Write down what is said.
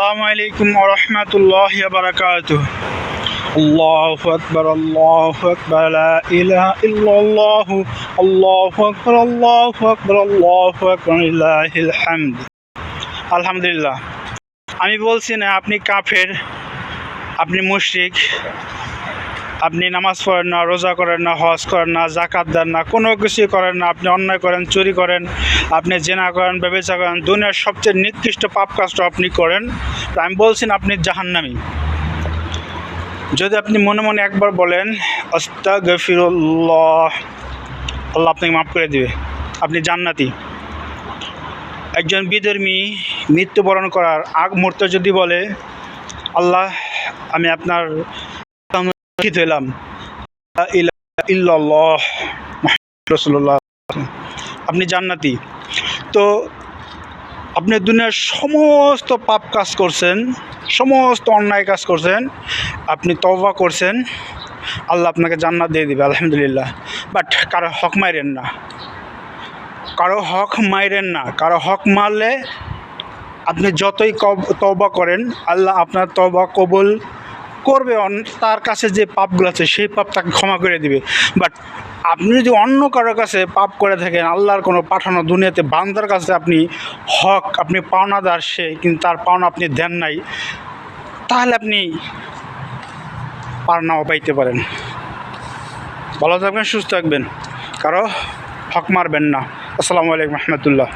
السلام عليكم ورحمة الله وبركاته الله أكبر الله أكبر لا إله إلا الله الله أكبر الله أكبر الله أكبر لله الحمد আলহামদুলিল্লাহ আমি বলছি না আপনি কাফের আপনি মুশরিক আপনি নামাজ পড়েন না রোজা করেন না হজ করেন না জাকাত দেন না কোনো কিছুই করেন না আপনি অন্যায় করেন চুরি করেন আপনি জেনা করেন ব্যবসা করেন দুনিয়ার সবচেয়ে নিকৃষ্ট পাপ কাজটা আপনি করেন তা আমি বলছি না, আপনি জাহান্নামী। যদি আপনি মনে মনে একবার বলেন অস্তা গফিরুল্লাহ আল্লাহ আপনাকে মাফ করে দিবে। আপনি জান্নাতি। একজন বিধর্মী মৃত্যুবরণ করার আগ মুহূর্তে যদি বলে, আল্লাহ, আমি আপনার ইল্লাল্লাহ মুহাম্মাদুর রাসূলুল্লাহ। আপনি জান্নাতি। তো আপনি দুনিয়ার সমস্ত পাপ কাজ করছেন, সমস্ত অন্যায় কাজ করছেন, আপনি তবা করছেন, আল্লাহ আপনাকে জান্নাত দিয়ে দিবে, আলহামদুলিল্লাহ। বাট কারও হক মাইরেন না। কারও হক মাইরেন না। কারও হক মারলে আপনি যতই তওবা করেন, আল্লাহ আপনার তবা কবুল করবে তার কাছে যে পাপগুলো আছে, সেই পাপ তাকে ক্ষমা করে দিবে। বাট আপনি যদি অন্য কারোর কাছে পাপ করে থাকেন, আল্লাহর কোনো পাঠানো দুনিয়াতে বান্দার কাছে আপনি হক, আপনি পাওনাদার সে, কিন্তু তার পাওনা আপনি দেন নাই, তাহলে আপনি পার নাও পাইতে পারেন। ভালো থাকবেন, সুস্থ থাকবেন। কারও হক মারবেন না। আসসালামু আলাইকুম রহমতুল্লাহ।